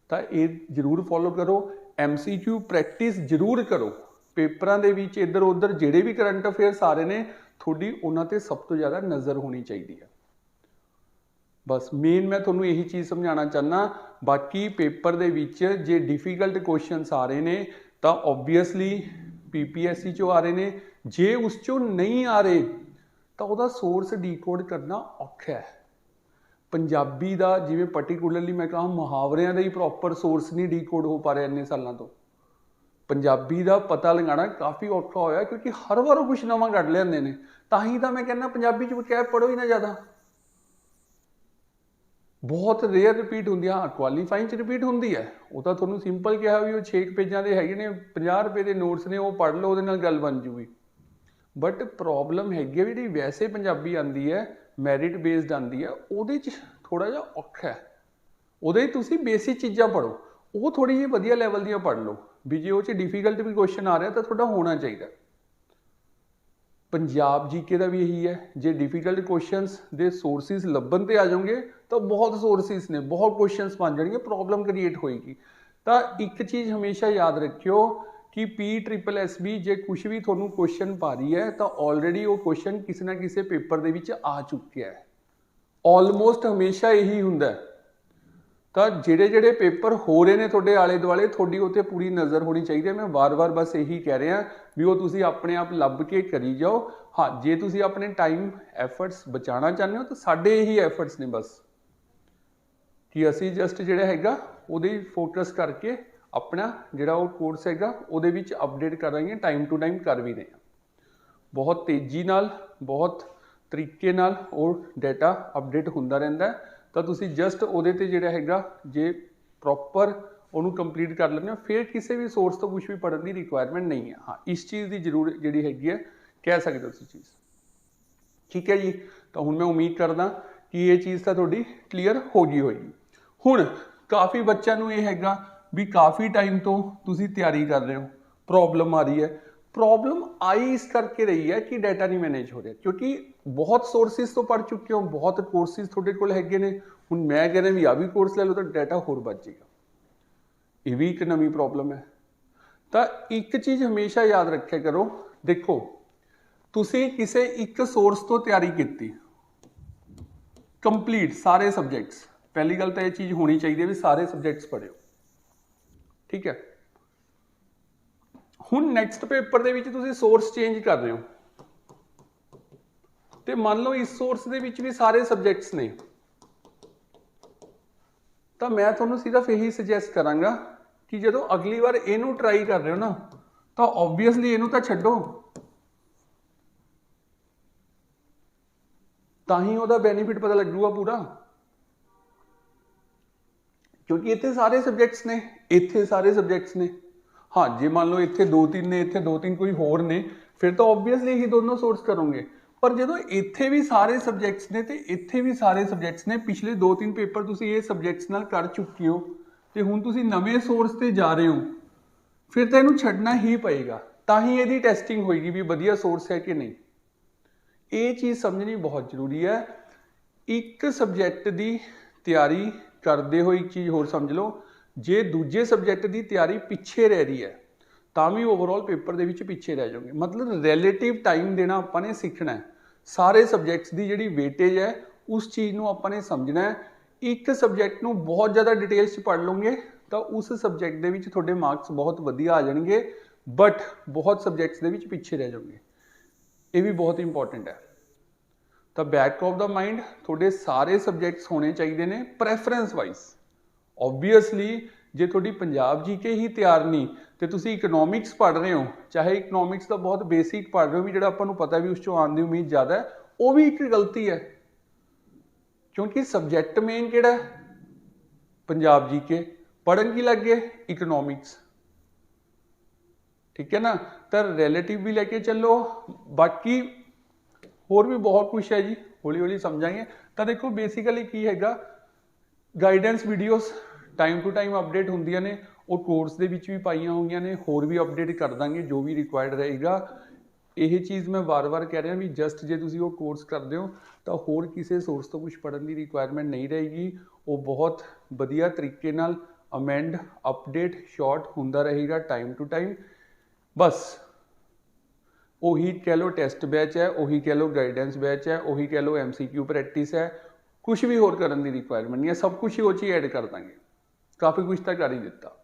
Speaker 1: ਤਾਂ ਇਹ ਜਰੂਰ ਫੋਲੋ ਕਰੋ ਐਮਸੀਕਿਊ ਪ੍ਰੈਕਟਿਸ ਜਰੂਰ ਕਰੋ। ਪੇਪਰਾਂ ਦੇ ਵਿੱਚ ਇੱਧਰ ਉੱਧਰ ਜਿਹੜੇ ਵੀ ਕਰੰਟ ਅਫੇਅਰਸ ਆ ਰਹੇ ਨੇ, ਤੁਹਾਡੀ ਉਹਨਾਂ ਤੇ ਸਭ ਤੋਂ ਜ਼ਿਆਦਾ ਨਜ਼ਰ ਹੋਣੀ ਚਾਹੀਦੀ ਹੈ। ਬਸ ਮੇਨ ਮੈਂ ਤੁਹਾਨੂੰ ਇਹੀ ਚੀਜ਼ ਸਮਝਾਉਣਾ ਚਾਹਨਾ ਬਾਕੀ ਪੇਪਰ ਦੇ ਵਿੱਚ ਜੇ ਡਿਫਿਕਲਟ ਕੁਐਸਚਨਸ ਆ ਰਹੇ ਨੇ, ਤਾਂ ਆਬਵੀਅਸਲੀ ਪੀਪੀਐਸਸੀ ਚੋਂ ਆ ਰਹੇ ਨੇ। ਜੇ ਉਸ ਚੋਂ ਨਹੀਂ ਆ ਰਹੇ, ਤਾਂ ਉਹਦਾ ਸੋਰਸ ਡੀਕੋਡ ਕਰਨਾ ਔਖਾ ਹੈ। ਪੰਜਾਬੀ ਦਾ ਜਿਵੇਂ ਪਾਰਟਿਕੂਲਰਲੀ ਮੈਂ ਕਹਾਂ ਮੁਹਾਵਰਿਆਂ ਦਾ ਹੀ ਪ੍ਰੋਪਰ ਸੋਰਸ ਨਹੀਂ ਡੀਕੋਡ ਹੋ ਪਾ ਰਿਹਾ ਇੰਨੇ ਸਾਲਾਂ ਤੋਂ। ਪੰਜਾਬੀ ਦਾ ਪਤਾ ਲਗਾਉਣਾ ਕਾਫੀ ਔਖਾ ਹੋਇਆ ਕਿਉਂਕਿ ਹਰ ਵਾਰ ਉਹ ਕੁਝ ਨਵਾਂ ਕੱਢ ਲੈਂਦੇ ਨੇ। ਤਾਂ ਹੀ ਤਾਂ ਮੈਂ ਕਹਿੰਦਾ ਪੰਜਾਬੀ ਚ ਕੈਪ ਪੜੋ ਹੀ ਨਾ ਜ਼ਿਆਦਾ। ਬਹੁਤ ਰੇਅਰ ਰਿਪੀਟ ਹੁੰਦੀ ਆ ਕੁਆਲੀਫਾਈਂਗ ਚ ਰਿਪੀਟ ਹੁੰਦੀ ਹੈ। ਉਹ ਤਾਂ ਤੁਹਾਨੂੰ ਸਿੰਪਲ ਕਿਹਾ ਵੀ ਉਹ 6 ਪੇਜਾਂ ਦੇ ਹੈਗੇ ਨੇ 50 ਰੁਪਏ ਦੇ ਨੋਟਸ ਨੇ, ਉਹ ਪੜ੍ਹ ਲਓ, ਉਹਦੇ ਨਾਲ ਗੱਲ ਬਣ ਜੂਗੀ। ਬਟ ਪ੍ਰੋਬਲਮ ਹੈਗੀ ਹੈ ਵੀ ਜਿਹੜੀ ਵੈਸੇ ਪੰਜਾਬੀ ਆਂਦੀ ਹੈ ਮੈਰਿਟ ਬੇਸਡ ਆਂਦੀ ਹੈ, ਉਹਦੇ ਚ ਥੋੜਾ ਜਿਹਾ ਔਖਾ ਹੈ। ਉਹਦੇ 'ਚ ਤੁਸੀਂ ਬੇਸਿਕ ਚੀਜ਼ਾਂ ਪੜੋ ਉਹ ਥੋੜੀ ਜਿਹੀ ਵਧੀਆ ਲੈਵਲ ਦੀਆਂ ਪੜ੍ਹ ਲਓ। ਵੀ ਜੇ ਉਹ ਚ ਡਿਫਿਕਲਟ ਵੀ ਕੁਐਸਚਨ ਆ ਰਿਹਾ, ਤਾਂ ਤੁਹਾਡਾ ਹੋਣਾ ਚਾਹੀਦਾ। ਪੰਜਾਬ ਜੀਕੇ ਦਾ ਵੀ ਇਹੀ ਹੈ। ਜੇ ਡਿਫਿਕਲਟ ਕੁਐਸਚਨਸ ਦੇ ਸੋਰਸਿਸ ਲੱਭਣ ਤੇ ਆ ਜਾਓਗੇ, ਤਾਂ ਬਹੁਤ ਸੋਰਸਿਸ ਨੇ, ਬਹੁਤ ਕੁਐਸਚਨਸ ਬਣ ਜਾਣਗੇ ਪ੍ਰੋਬਲਮ ਕ੍ਰੀਏਟ ਹੋਏਗੀ। ਤਾਂ ਇੱਕ ਚੀਜ਼ ਹਮੇਸ਼ਾ ਯਾਦ ਰੱਖਿਓ ਕਿ ਪੀ ਟ੍ਰਿਪਲ ਐਸ ਬੀ ਜੇ ਕੁਝ ਵੀ ਤੁਹਾਨੂੰ ਕੁਐਸਚਨ ਪਾ ਰਹੀ ਹੈ, ਤਾਂ ਆਲਰੇਡੀ ਉਹ ਕੁਐਸਚਨ ਕਿਸੇ ਨਾ ਕਿਸੇ ਪੇਪਰ ਦੇ ਵਿੱਚ ਆ ਚੁੱਕਿਆ ਹੈ। ਆਲਮੋਸਟ ਹਮੇਸ਼ਾ ਇਹੀ ਹੁੰਦਾ ਹੈ। ਤਾਂ ਜਿਹੜੇ ਜਿਹੜੇ ਪੇਪਰ ਹੋ ਰਹੇ ਨੇ ਤੁਹਾਡੇ ਆਲੇ ਦੁਆਲੇ, ਤੁਹਾਡੀ ਉੱਤੇ ਪੂਰੀ ਨਜ਼ਰ ਹੋਣੀ ਚਾਹੀਦੀ ਹੈ। ਮੈਂ ਵਾਰ-ਵਾਰ ਬਸ ਇਹੀ ਕਹਿ ਰਿਹਾ ਵੀ ਉਹ ਤੁਸੀਂ ਆਪਣੇ ਆਪ ਲੱਭ ਕੇ ਕਰੀ ਜਾਓ। ਹਾਂ, ਜੇ ਤੁਸੀਂ ਆਪਣੇ ਟਾਈਮ ਐਫਰਟਸ ਬਚਾਉਣਾ ਚਾਹੁੰਦੇ ਹੋ ਤਾਂ ਸਾਡੇ ਇਹੀ ਐਫਰਟਸ ਨੇ ਬਸ। ਕਿ ਅਸੀਂ ਜਸਟ ਜਿਹੜਾ ਹੈਗਾ, ਉਹਦੇ ਫੋਕਸ ਕਰਕੇ ਆਪਣਾ ਜਿਹੜਾ ਉਹ ਕੋਰਸ ਹੈਗਾ, ਉਹਦੇ ਵਿੱਚ ਅਪਡੇਟ ਕਰਾਂਗੇ ਟਾਈਮ ਟੂ ਟਾਈਮ ਕਰ ਵੀ ਰਹੇ ਹਾਂ। ਬਹੁਤ ਤੇਜ਼ੀ ਨਾਲ, ਬਹੁਤ ਤਰੀਕੇ ਨਾਲ ਉਹ ਡਾਟਾ ਅਪਡੇਟ ਹੁੰਦਾ ਰਹਿੰਦਾ ਹੈ। ਤਾਂ ਤੁਸੀਂ ਜਸਟ ਉਹਦੇ ਤੇ ਜਿਹੜਾ ਹੈਗਾ, ਜੇ ਪ੍ਰੋਪਰ ਉਹਨੂੰ ਕੰਪਲੀਟ ਕਰ ਲੈਂਦੇ ਹੋ, ਫਿਰ ਕਿਸੇ ਵੀ ਸੋਰਸ ਤੋਂ ਕੁਝ ਵੀ ਪੜਨ ਦੀ ਰਿਕੁਆਇਰਮੈਂਟ ਨਹੀਂ ਹੈ। ਹਾਂ, ਇਸ ਚੀਜ਼ ਦੀ ਜ਼ਰੂਰ ਜਿਹੜੀ ਹੈਗੀ ਹੈ, ਕਹਿ ਸਕਦੇ ਹੋ ਤੁਸੀਂ ਚੀਜ਼। ਠੀਕ ਹੈ ਜੀ? ਤਾਂ ਹੁਣ ਮੈਂ ਉਮੀਦ ਕਰਦਾ ਕਿ ਇਹ ਚੀਜ਼ ਤਾਂ ਤੁਹਾਡੀ ਕਲੀਅਰ ਹੋ ਗਈ ਹੋਏਗੀ। ਹੁਣ ਕਾਫੀ ਬੱਚਿਆਂ ਨੂੰ ਇਹ ਹੈਗਾ ਵੀ ਕਾਫੀ ਟਾਈਮ ਤੋਂ ਤੁਸੀਂ ਤਿਆਰੀ ਕਰ ਰਹੇ ਹੋ। ਪ੍ਰੋਬਲਮ ਆ ਰਹੀ ਹੈ। ਪ੍ਰੋਬਲਮ ਆਈ ਇਸ ਕਰਕੇ ਰਹੀ ਹੈ ਕਿ ਡਾਟਾ ਨਹੀਂ ਮੈਨੇਜ ਹੋ ਰਿਹਾ ਕਿਉਂਕਿ ਬਹੁਤ ਸੋਰਸਿਸ ਤੋਂ ਪੜ ਚੁੱਕੇ ਹੋ ਬਹੁਤ ਕੋਰਸਿਸ ਤੁਹਾਡੇ ਕੋਲ ਹੈਗੇ ਨੇ ਹੁਣ ਮੈਂ ਕਹਿੰਦਾ ਵੀ ਆ ਵੀ ਕੋਰਸ ਲੈ ਲਓ ਤਾਂ ਡਾਟਾ ਹੋਰ ਬਚ ਜਾਏਗਾ ਇਹ ਵੀ ਇੱਕ ਨਵੀਂ ਪ੍ਰੋਬਲਮ ਹੈ ਤਾਂ ਇੱਕ ਚੀਜ਼ ਹਮੇਸ਼ਾ ਯਾਦ ਰੱਖਿਆ ਕਰੋ ਦੇਖੋ ਤੁਸੀਂ ਕਿਸੇ ਇੱਕ ਸੋਰਸ ਤੋਂ ਤਿਆਰੀ ਕੀਤੀ ਕੰਪਲੀਟ ਸਾਰੇ ਸਬਜੈਕਟਸ ਪਹਿਲੀ ਗੱਲ ਤਾਂ ਇਹ ਚੀਜ਼ ਹੋਣੀ ਚਾਹੀਦੀ ਹੈ ਵੀ ਸਾਰੇ ਸਬਜੈਕਟਸ ਪੜ੍ਹਿਓ ਠੀਕ ਹੈ ਹੁਣ ਨੈਕਸਟ ਪੇਪਰ ਦੇ ਵਿੱਚ ਤੁਸੀਂ ਸੋਰਸ ਚੇਂਜ ਕਰ ਰਹੇ ਹੋ। ਤੇ ਮੰਨ ਲਓ ਇਸ ਸੋਰਸ ਦੇ ਵਿੱਚ ਵੀ ਸਾਰੇ ਸਬਜੈਕਟਸ ਨੇ। ਤਾਂ ਮੈਂ ਤੁਹਾਨੂੰ ਸਿਰਫ ਇਹੀ ਸੁਜੈਸਟ ਕਰਾਂਗਾ ਕਿ ਜਦੋਂ ਅਗਲੀ ਵਾਰ ਇਹਨੂੰ ਟਰਾਈ ਕਰ ਰਹੇ ਹੋ ਨਾ, ਤਾਂ ਆਬਵੀਅਸਲੀ ਇਹਨੂੰ ਤਾਂ ਛੱਡੋ। ਤਾਂ ਹੀ ਉਹਦਾ ਬੈਨੀਫਿਟ ਪਤਾ ਲੱਗੂਗਾ ਪੂਰਾ। ਕਿਉਂਕਿ ਇੱਥੇ ਸਾਰੇ ਸਬਜੈਕਟਸ ਨੇ, ਇੱਥੇ ਸਾਰੇ ਸਬਜੈਕਟਸ ਨੇ। ਹਾਂ, ਜੇ ਮੰਨ ਲਓ ਇੱਥੇ ਦੋ ਤਿੰਨ ਨੇ, ਇੱਥੇ ਦੋ ਤਿੰਨ ਕੋਈ ਹੋਰ ਨੇ, ਫਿਰ ਤਾਂ ਆਬਵੀਅਸਲੀ ਹੀ ਦੋਨੋਂ ਸੋਰਸ ਕਰੋਗੇ। ਪਰ ਜਦੋਂ ਇੱਥੇ ਵੀ ਸਾਰੇ ਸਬਜੈਕਟਸ ਨੇ ਤੇ ਇੱਥੇ ਵੀ ਸਾਰੇ ਸਬਜੈਕਟਸ ਨੇ, ਪਿਛਲੇ ਦੋ ਤਿੰਨ ਪੇਪਰ ਤੁਸੀਂ ਇਹ ਸਬਜੈਕਟਸ ਨਾਲ ਕਰ ਚੁੱਕੇ ਹੋ, ਤੇ ਹੁਣ ਤੁਸੀਂ ਨਵੇਂ ਸੋਰਸ ਤੇ ਜਾ ਰਹੇ ਹੋ, ਫਿਰ ਤਾਂ ਇਹਨੂੰ ਛੱਡਣਾ ਹੀ ਪਏਗਾ। ਤਾਂ ਹੀ ਇਹਦੀ ਟੈਸਟਿੰਗ ਹੋਏਗੀ ਵੀ ਵਧੀਆ ਸੋਰਸ ਹੈ ਕਿ ਨਹੀਂ। ਇਹ ਚੀਜ਼ ਸਮਝਣੀ ਬਹੁਤ ਜ਼ਰੂਰੀ ਹੈ। ਇੱਕ ਸਬਜੈਕਟ ਦੀ ਤਿਆਰੀ ਕਰਦੇ ਹੋਏ ਇੱਕ ਚੀਜ਼ ਹੋਰ ਸਮਝ ਲਓ। ਜੇ ਦੂਜੇ ਸਬਜੈਕਟ ਦੀ ਤਿਆਰੀ ਪਿੱਛੇ ਰਹਿ ਰਹੀ ਹੈ, ਤਾਂ ਵੀ ਓਵਰਆਲ ਪੇਪਰ ਦੇ ਵਿੱਚ ਪਿੱਛੇ ਰਹਿ ਜਾਓਗੇ। ਮਤਲਬ ਰਿਲੇਟਿਵ ਟਾਈਮ ਦੇਣਾ ਆਪਾਂ ਨੇ ਸਿੱਖਣਾ ਹੈ। ਸਾਰੇ ਸਬਜੈਕਟਸ ਦੀ ਜਿਹੜੀ ਵੇਟੇਜ ਹੈ, ਉਸ ਚੀਜ਼ ਨੂੰ ਆਪਾਂ ਨੇ ਸਮਝਣਾ ਹੈ। ਇੱਕ ਸਬਜੈਕਟ ਨੂੰ ਬਹੁਤ ਜ਼ਿਆਦਾ ਡਿਟੇਲਸ ਚ ਪੜ੍ਹ ਲਓਗੇ, ਤਾਂ ਉਸ ਸਬਜੈਕਟ ਦੇ ਵਿੱਚ ਤੁਹਾਡੇ ਮਾਰਕਸ ਬਹੁਤ ਵਧੀਆ ਆ ਜਾਣਗੇ ਬਟ ਬਹੁਤ ਸਬਜੈਕਟਸ ਦੇ ਵਿੱਚ ਪਿੱਛੇ ਰਹਿ ਜਾਓਗੇ। ਇਹ ਵੀ ਬਹੁਤ ਇੰਪੋਰਟੈਂਟ ਹੈ। ਤਾਂ ਬੈਕ ਆਫ ਦਾ ਮਾਈਂਡ ਤੁਹਾਡੇ ਸਾਰੇ ਸਬਜੈਕਟਸ ਹੋਣੇ ਚਾਹੀਦੇ ਨੇ ਪ੍ਰੈਫਰੈਂਸ ਵਾਈਜ਼ ਆਬਵੀਅਸਲੀ ਜੇ ਤੁਹਾਡੀ ਪੰਜਾਬ ਜੀਕੇ ਹੀ ਤਿਆਰ ਨਹੀਂ, ਤੇ ਤੁਸੀਂ ਇਕਨੋਮਿਕਸ ਪੜ੍ਹ ਰਹੇ ਹੋ, ਚਾਹੇ ਇਕਨੋਮਿਕਸ ਦਾ ਬਹੁਤ ਬੇਸਿਕ ਪੜ੍ਹ ਰਹੇ ਹੋ, ਵੀ ਜਿਹੜਾ ਆਪਾਂ ਨੂੰ ਪਤਾ ਵੀ ਉਸ ਚੋਂ ਆਉਣ ਦੀ ਉਮੀਦ ਜ਼ਿਆਦਾ ਹੈ, ਉਹ ਵੀ ਇੱਕ ਗਲਤੀ ਹੈ। ਕਿਉਂਕਿ ਸਬਜੈਕਟ ਮੇਨ ਕਿਹੜਾ ਹੈ? ਪੰਜਾਬ ਜੀਕੇ ਪੜਨ ਕੀ ਲੱਗੇ ਇਕਨੋਮਿਕਸ ਠੀਕ ਹੈ ਨਾ? ਤਾਂ ਰਿਲੇਟਿਵ ਵੀ ਲੈ ਕੇ ਚੱਲੋ। ਬਾਕੀ ਹੋਰ ਵੀ ਬਹੁਤ ਕੁਝ ਹੈ ਜੀ ਹੌਲੀ ਹੌਲੀ ਸਮਝਾਂਗੇ। ਤਾਂ ਦੇਖੋ ਬੇਸਿਕਲੀ ਕੀ ਹੈਗਾ? Guidance videos time to time update ਹੁੰਦੀਆਂ ਨੇ, ਉਹ ਕੋਰਸ ਦੇ ਵਿੱਚ ਵੀ ਪਾਈਆਂ ਹੋਈਆਂ ਨੇ, ਹੋਰ ਵੀ ਅਪਡੇਟ ਕਰ ਦਾਂਗੇ, ਜੋ ਵੀ ਰਿਕੁਆਇਰਡ ਰਹੇਗਾ। ਇਹ ਚੀਜ਼ ਮੈਂ ਵਾਰ-ਵਾਰ ਕਹਿ ਰਿਹਾ ਵੀ ਜਸਟ ਜੇ ਤੁਸੀਂ ਉਹ ਕੋਰਸ ਕਰਦੇ ਹੋ, ਤਾਂ ਹੋਰ ਕਿਸੇ ਸੋਰਸ ਤੋਂ ਕੁਝ ਪੜ੍ਹਨ ਦੀ ਰਿਕੁਆਇਰਮੈਂਟ ਨਹੀਂ ਰਹੇਗੀ। ਉਹ ਬਹੁਤ ਵਧੀਆ ਤਰੀਕੇ ਨਾਲ ਅਮੈਂਡ ਅਪਡੇਟ ਸ਼ਾਰਟ ਹੁੰਦਾ ਰਹੇਗਾ ਟਾਈਮ ਟੂ ਟਾਈਮ ਬਸ, ਉਹੀ ਕਹਿ ਲਓ ਟੈਸਟ ਬੈਚ ਹੈ, ਉਹੀ ਕਹਿ ਲਓ ਗਾਈਡੈਂਸ ਬੈਚ ਹੈ, ਉਹੀ ਕਹਿ ਲਓ ਐਮਸੀਕਿਊ ਪ੍ਰੈਕਟਿਸ ਹੈ। ਕੁਝ ਵੀ ਹੋਰ ਕਰਨ ਦੀ ਰਿਕੁਆਇਰਮੈਂਟ ਨਹੀਂ ਹੈ, ਸਭ ਕੁਝ ਹੀ ਉਹ 'ਚ ਐਡ ਕਰ ਦਾਂਗੇ। ਕਾਫੀ ਕੁਝ ਤਾਂ ਕਰ ਹੀ ਦਿੱਤਾ।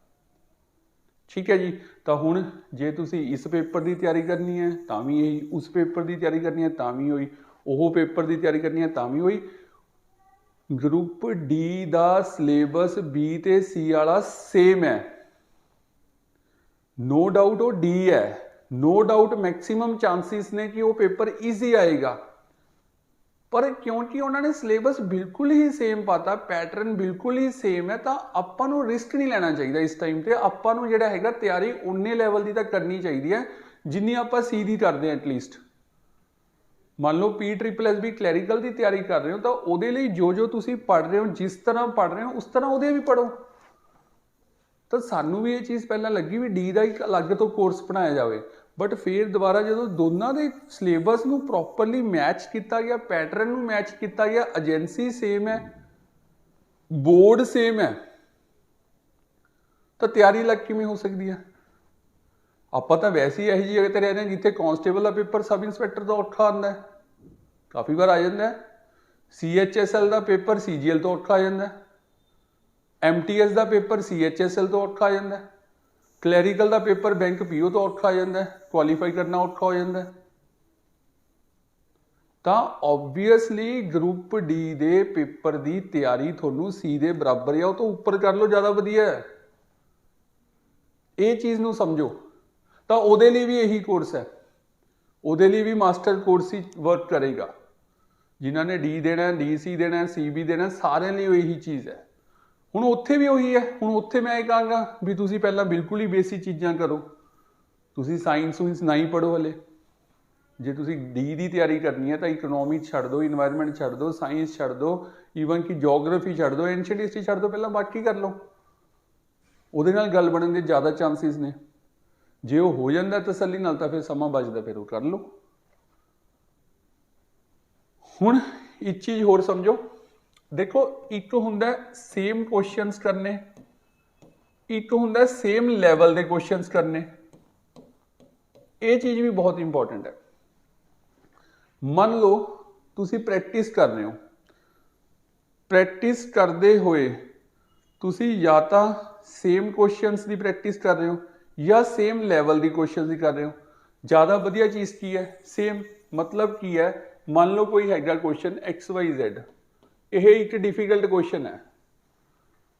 Speaker 1: ਠੀਕ ਹੈ ਜੀ, ਤਾਂ ਹੁਣ ਜੇ ਤੁਸੀਂ ਇਸ ਪੇਪਰ ਦੀ ਤਿਆਰੀ ਕਰਨੀ ਹੈ, ਤਾਂ ਵੀ ਇਹੀ ਉਸ ਪੇਪਰ ਦੀ ਤਿਆਰੀ ਕਰਨੀ ਹੈ, ਤਾਂ ਵੀ ਹੋਈ ਉਹ ਪੇਪਰ ਦੀ ਤਿਆਰੀ ਕਰਨੀ ਹੈ, ਤਾਂ ਵੀ ਹੋਈ ਗਰੁੱਪ ਡੀ ਦਾ ਸਿਲੇਬਸ ਬੀ ਤੇ ਸੀ ਵਾਲਾ ਸੇਮ ਹੈ। ਨੋ ਡਾਊਟ ਉਹ ਡੀ ਹੈ। ਨੋ ਡਾਊਟ ਮੈਕਸਿਮਮ ਚਾਂਸਿਸ ਨੇ ਕਿ ਉਹ ਪੇਪਰ ਈਜ਼ੀ ਆਏਗਾ। ਪਰ ਕਿਉਂਕਿ ਉਹਨਾਂ ਨੇ ਸਿਲੇਬਸ ਬਿਲਕੁਲ ਹੀ ਸੇਮ ਪਾਤਾ ਪੈਟਰਨ ਬਿਲਕੁਲ ਹੀ ਸੇਮ ਹੈ, ਤਾਂ ਆਪਾਂ ਨੂੰ ਰਿਸਕ ਨਹੀਂ ਲੈਣਾ ਚਾਹੀਦਾ ਇਸ ਟਾਈਮ ਤੇ। ਆਪਾਂ ਨੂੰ ਜਿਹੜਾ ਹੈਗਾ ਤਿਆਰੀ ਉਨੇ ਲੈਵਲ ਦੀ ਤਾਂ ਕਰਨੀ ਚਾਹੀਦੀ ਹੈ, ਜਿੰਨੀ ਆਪਾਂ ਸੀ ਦੀ ਕਰਦੇ ਹਾਂ ਐਟਲੀਸਟ ਮੰਨ ਲਓ P triple S B clerical ਦੀ ਤਿਆਰੀ ਕਰ ਰਹੇ ਹੋ, ਤਾਂ ਉਹਦੇ ਲਈ ਜੋ ਜੋ ਤੁਸੀਂ ਪੜ ਰਹੇ ਹੋ, ਜਿਸ ਤਰ੍ਹਾਂ ਪੜ ਰਹੇ ਹੋ, ਉਸ ਤਰ੍ਹਾਂ ਉਹਦੇ ਵੀ ਪੜੋ ਤਾਂ ਸਾਨੂੰ ਵੀ ਇਹ ਚੀਜ਼ ਪਹਿਲਾਂ ਲੱਗੀ ਵੀ ਡੀ ਦਾ ਇੱਕ ਅਲੱਗ ਤੋਂ ਕੋਰਸ ਬਣਾਇਆ ਜਾਵੇ। ਬਟ ਫਿਰ ਦੁਬਾਰਾ ਜਦੋਂ ਦੋਨਾਂ ਦੇ ਸਿਲੇਬਸ ਨੂੰ ਪ੍ਰੋਪਰਲੀ ਮੈਚ ਕੀਤਾ ਗਿਆ ਪੈਟਰਨ ਨੂੰ ਮੈਚ ਕੀਤਾ ਗਿਆ ਏਜੰਸੀ ਸੇਮ ਹੈ ਬੋਰਡ ਸੇਮ ਹੈ, ਤਾਂ ਤਿਆਰੀ ਲੱਗ ਕਿਵੇਂ ਹੋ ਸਕਦੀ ਹੈ? ਆਪਾਂ ਤਾਂ ਵੈਸੇ ਹੀ ਇਹੋ ਜਿਹੀ ਜਗ੍ਹਾ ਤੇ ਰਹਿੰਦੇ ਹਾਂ ਜਿੱਥੇ ਕਾਂਸਟੇਬਲ ਦਾ ਪੇਪਰ ਸਬ ਇੰਸਪੈਕਟਰ ਦਾ ਔਖਾ ਆਉਂਦਾ ਹੈ। ਕਾਫੀ ਵਾਰ ਆ ਜਾਂਦਾ ਹੈ। ਸੀਐਚਐਸਐਲ ਦਾ ਪੇਪਰ ਸੀਜੀਐਲ ਤੋਂ ਔਖਾ ਆ ਜਾਂਦਾ ਹੈ। ਐਮਟੀਐਸ ਦਾ ਪੇਪਰ ਸੀਐਚਐਸਐਲ ਤੋਂ ਔਖਾ ਆ ਜਾਂਦਾ ਹੈ। ਕਲੈਰੀਕਲ ਦਾ ਪੇਪਰ ਬੈਂਕ ਪੀਓ ਤੋਂ ਔਖਾ ਆ ਜਾਂਦਾ ਹੈ ਕੁਆਲੀਫਾਈ ਕਰਨਾ ਔਖਾ ਹੋ ਜਾਂਦਾ ਹੈ। ਤਾਂ ਆਬਵੀਅਸਲੀ ਗਰੁੱਪ ਡੀ ਦੇ ਪੇਪਰ ਦੀ ਤਿਆਰੀ ਤੁਹਾਨੂੰ ਸੀ ਦੇ ਬਰਾਬਰ ਜਾਂ ਉਹ ਤੋਂ ਉੱਪਰ ਕਰ ਲਓ, ਜ਼ਿਆਦਾ ਵਧੀਆ ਹੈ। ਇਹ ਚੀਜ਼ ਨੂੰ ਸਮਝੋ। ਤਾਂ ਉਹਦੇ ਲਈ ਵੀ ਇਹੀ ਕੋਰਸ ਹੈ। ਉਹਦੇ ਲਈ ਵੀ ਮਾਸਟਰ ਕੋਰਸ ਹੀ ਵਰਕ ਕਰੇਗਾ। ਜਿਨ੍ਹਾਂ ਨੇ ਡੀ ਦੇਣਾ ਡੀਸੀ ਦੇਣਾ ਸੀਬੀ ਦੇਣਾ, ਸਾਰਿਆਂ ਲਈ ਉਹ ਇਹੀ ਚੀਜ਼ ਹੈ। ਹੁਣ ਉੱਥੇ ਵੀ ਉਹੀ ਹੈ। ਹੁਣ ਉੱਥੇ ਮੈਂ ਇਹ ਕਹਾਂਗਾ ਵੀ ਤੁਸੀਂ ਪਹਿਲਾਂ ਬਿਲਕੁਲ ਹੀ ਬੇਸਿਕ ਚੀਜ਼ਾਂ ਕਰੋ। ਤੁਸੀਂ ਸਾਇੰਸ ਨੂੰ ਨਹੀਂ ਪੜੋ ਹਲੇ। ਜੇ ਤੁਸੀਂ ਡੀ ਦੀ ਤਿਆਰੀ ਕਰਨੀ ਹੈ ਤਾਂ ਇਕਨੋਮੀ ਛੱਡ ਦਿਓ এনवायरमेंट ਛੱਡ ਦਿਓ ਸਾਇੰਸ ਛੱਡ ਦਿਓ ਈਵਨ ਕਿ ਜੀਓਗ੍ਰਾਫੀ ਛੱਡ ਦਿਓ ਐਂਸ਼ੀਅੰਟ ਹਿਸਟਰੀ ਛੱਡ ਦਿਓ, ਪਹਿਲਾਂ ਬਾਕੀ ਕਰ ਲਓ। ਉਹਦੇ ਨਾਲ ਗੱਲ ਬਣਨ ਦੇ ਜ਼ਿਆਦਾ ਚਾਂਸਸ ਨੇ। ਜੇ ਉਹ ਹੋ ਜਾਂਦਾ ਤਸੱਲੀ ਨਾਲ ਤਾਂ ਫਿਰ ਸਮਾਂ ਬਚਦਾ, ਫਿਰ ਉਹ ਕਰ ਲਓ। ਹੁਣ ਇੱਕ ਚੀਜ਼ ਹੋਰ ਸਮਝੋ। ਦੇਖੋ e ਇੱਕ ਹੁੰਦਾ ਸੇਮ ਕੁਐਸਚਨਸ ਕਰਨੇ। e ਇੱਕ ਹੁੰਦਾ ਸੇਮ ਲੈਵਲ ਦੇ ਕੁਐਸਚਨਸ ਕਰਨੇ। ਇਹ ਚੀਜ਼ ਵੀ ਬਹੁਤ ਇੰਪੋਰਟੈਂਟ ਹੈ। ਮੰਨ ਲਓ, ਤੁਸੀਂ ਪ੍ਰੈਕਟਿਸ ਕਰ ਰਹੇ ਹੋ। ਪ੍ਰੈਕਟਿਸ ਕਰਦੇ ਹੋਏ ਤੁਸੀਂ ਜਾਂ ਤਾਂ ਸੇਮ ਕੁਐਸਚਨਸ ਦੀ ਪ੍ਰੈਕਟਿਸ ਕਰ ਰਹੇ ਹੋ ਜਾਂ ਸੇਮ ਲੈਵਲ ਦੀ ਕੁਐਸਚਨਸ ਦੀ ਕਰ ਰਹੇ ਹੋ। ਜ਼ਿਆਦਾ ਵਧੀਆ ਚੀਜ਼ ਕੀ ਹੈ? ਸੇਮ ਮਤਲਬ ਕੀ ਹੈ? ਮੰਨ ਲਓ ਕੋਈ ਹੈਗਾ ਕੁਐਸਚਨ XYZ ਇਹ ਇੱਕ ਡਿਫਿਕਲਟ ਕੁਐਸਚਨ ਹੈ।